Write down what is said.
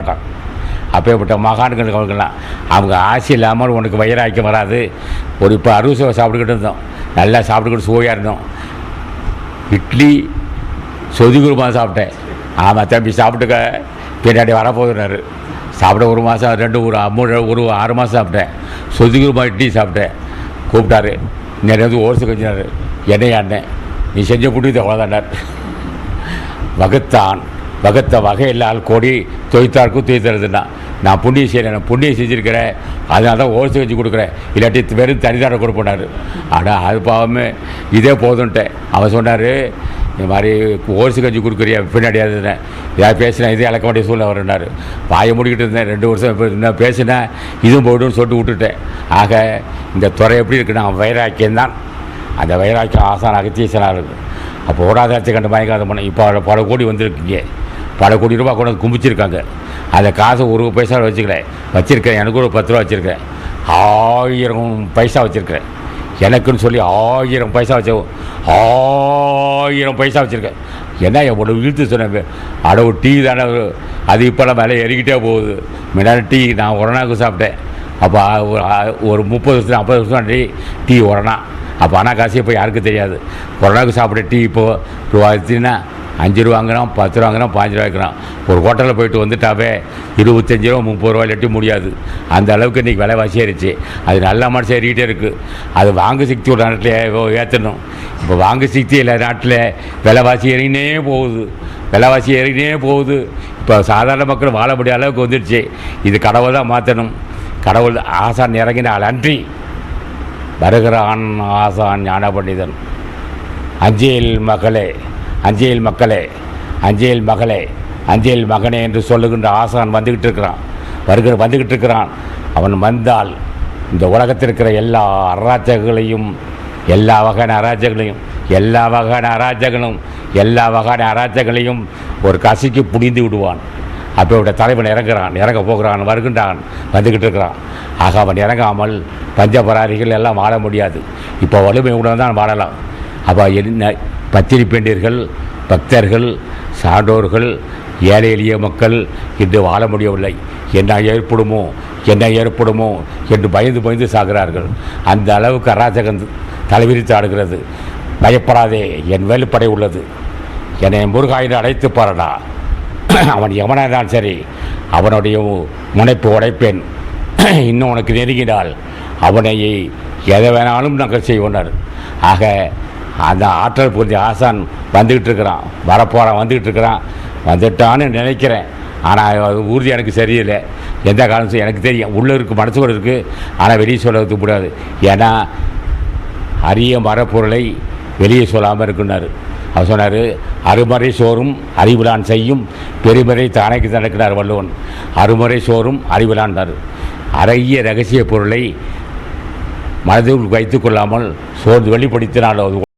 மாட்டான் அப்பேற்பட்ட மகான்கள் அவங்கெல்லாம் அவங்க ஆசை இல்லாமல் உனக்கு வயிறாய்க்கம் வராது. ஒரு இப்போ அறுவை சாப்பிட்டுக்கிட்டு இருந்தோம். நல்லா சாப்பிட்டுக்கிட்டு சுவையாக இருந்தோம். இட்லி சொதி குருமா சாப்பிட்டேன். ஆமாம் தம்பி சாப்பிட்டுக்க. பின்னாடி வரப்போகுதுனாரு சாப்பிட ஒரு மாதம் ரெண்டு ஒரு மூணு ஒரு ஆறு மாதம் சாப்பிட்டேன். சொதி குருமா இட்லி சாப்பிட்டேன். கூப்பிட்டாரு. நிறைய வந்து ஓரசு கொஞ்சினார். என்னையா நீ செஞ்ச புண்ணியத்தை அவ்வளோதாண்டார் வகுத்தான். வகுத்த வகையில்லால் கோடி தொய்த்தாருக்கும் துய்த்தறதுன்னா நான் புண்ணியம் செய்கிறேன் புண்ணியம் செஞ்சுருக்கிறேன். அதனால தான் ஓசி வச்சு கொடுக்குறேன். இல்லாட்டி வெறும் தனிதார கொடுப்பேனாரு ஆனால் அது பாவமே. இதே போதுன்ட்டேன் அவன் சொன்னார் இந்த மாதிரி ஓசி கஞ்சி கொடுக்குறியா? பின்னாடி இருந்தேன். ஏதாவது பேசினேன் இதே இழக்க வேண்டிய சூழ்நிலை வரனார் வாயை முடிக்கிட்டு இருந்தேன். ரெண்டு வருஷம் இப்போ நான் பேசினேன் இதுவும் போய்டும்னு சொல்லிட்டு விட்டுட்டேன். ஆக இந்த துறை எப்படி இருக்குன்னா வைராக்கியம் தான் அந்த வைராக்கியம் ஆசான் அகத்தீசனாக இருக்குது அப்போ ஓடாதாரத்தை கண்டு மயங்காத பண்ண இப்போ பல கோடி வந்திருக்கீங்க. பல கோடி ரூபா கொண்டு வந்து கும்பிச்சிருக்காங்க. அந்த காசை ஒரு பைசா வச்சுக்கிறேன் வச்சுருக்கேன். எனக்கு ஒரு பத்து ரூபா வச்சுருக்கேன். ஆயிரம் பைசா வச்சுருக்கேன். எனக்குன்னு சொல்லி ஆயிரம் பைசா வச்ச ஆயிரம் பைசா வச்சுருக்கேன். என்ன எவ்வளோ இழுத்து சொன்னேன். அடவு டீ தானே. அது இப்போல்லாம் மேலே ஏறிக்கிட்டே போகுது. முன்னாடி டீ நான் உரணாக்கு சாப்பிட்டேன். அப்போ ஒரு ஒரு முப்பது வருஷம் ஐம்பது வருஷம் டீ டீ உரணா அப்போ ஆனால் காசு இப்போ யாருக்கும் தெரியாது. கொரோனாவுக்கு சாப்பிட்ட டீ இப்போது ரூபாய்த்தினா அஞ்சு ரூபா வாங்குறோம் பத்து ரூபா வாங்குறோம் பாஞ்சு ரூபா வைக்கிறான் ஒரு ஹோட்டலில் போயிட்டு வந்துட்டாவே இருபத்தஞ்சி ரூபா முப்பது ரூபா இல்லாட்டி முடியாது. அந்த அளவுக்கு இன்றைக்கி விலைவாசி ஏறிச்சு. அது நல்ல மனசு ஏறிக்கிட்டே இருக்குது அது வாங்கு சக்தி ஒரு நாட்டில் ஏற்றணும் இப்போ வாங்கு சக்தி எல்லா நாட்டில் விலைவாசி ஏறினே போகுது. விலைவாசி ஏறினே போகுது. இப்போ சாதாரண மக்கள் வாழ முடியாத அளவுக்கு வந்துடுச்சு. இது கடவுள் தான் மாற்றணும் கடவுள் ஆசான் இறங்கினால் அன்றி வருகிறான் ஆசான் ஞான பண்டிதன் அஞ்சேல் மகளே. அஞ்சேல் மக்களே அஞ்சேல் மகளே அஞ்சேல் மகனே என்று சொல்லுகின்ற ஆசான் வந்துக்கிட்டு இருக்கிறான். வருகிற வந்துக்கிட்டு இருக்கிறான். அவன் வந்தால் இந்த உலகத்தில் இருக்கிற எல்லா அராஜகங்களையும் எல்லா வகையான அராஜகங்களையும் எல்லா வகையான அராஜகங்களும் எல்லா வகையான அராஜகங்களையும் ஒரு கசிக்கு புடிந்து விடுவான். அப்போ தலைவன் இறங்குறான் இறங்க போகிறான் வருகின்றான் வந்துக்கிட்டு இருக்கிறான். ஆக அவன் இறங்காமல் பஞ்சபராரிகள் எல்லாம் வாழ முடியாது. இப்போ வலிமை உடன் தான் வாழலாம். அப்போ என்ன பத்திரி பக்தர்கள் சான்றோர்கள் ஏழை எளிய மக்கள் இன்று வாழ முடியவில்லை. என்ன ஏற்படுமோ என்ன ஏற்படுமோ என்று பயந்து பயந்து சாகிறார்கள். அந்த அளவுக்கு அராஜகம் தலைவிரித்து ஆடுகிறது. பயப்படாதே என் வேலுப்படை உள்ளது. என்னை முருகாயின் அழைத்து பாருடா. அவன் எவனானாலும் சரி அவனுடைய முனைப்பு உடைப்பேன். இன்னும் உனக்கு நெருங்கினால் அவனை எதை வேணாலும் நாங்கள் செய்வோனர். ஆக அந்த ஆற்றல் புரிஞ்ச ஆசான் வந்துக்கிட்டு இருக்கிறான் வரப்போகிறான் வந்துக்கிட்டு இருக்கிறான் வந்துட்டான்னு நினைக்கிறேன். ஆனால் அது உறுதி எனக்கு சரியில்லை. எந்த காலம் எனக்கு தெரியும். உள்ளே இருக்குது மனசு கூட இருக்குது ஆனால் வெளியே சொல்ல கூடாது. ஏன்னா அரிய மரப்பொருளை வெளியே சொல்லாமல் இருக்குன்னாரு. அவர் சொன்னார் அருமறை சோறும் அறிவிலான் செய்யும். பெருமறை தானைக்கு நடக்கிறார் வள்ளுவன். அருமறை சோறும் அறிவிலான்றார் அரிய ரகசிய பொருளை மனதில் வைத்து கொள்ளாமல் சோர்ந்து வெளிப்படுத்தினால் அது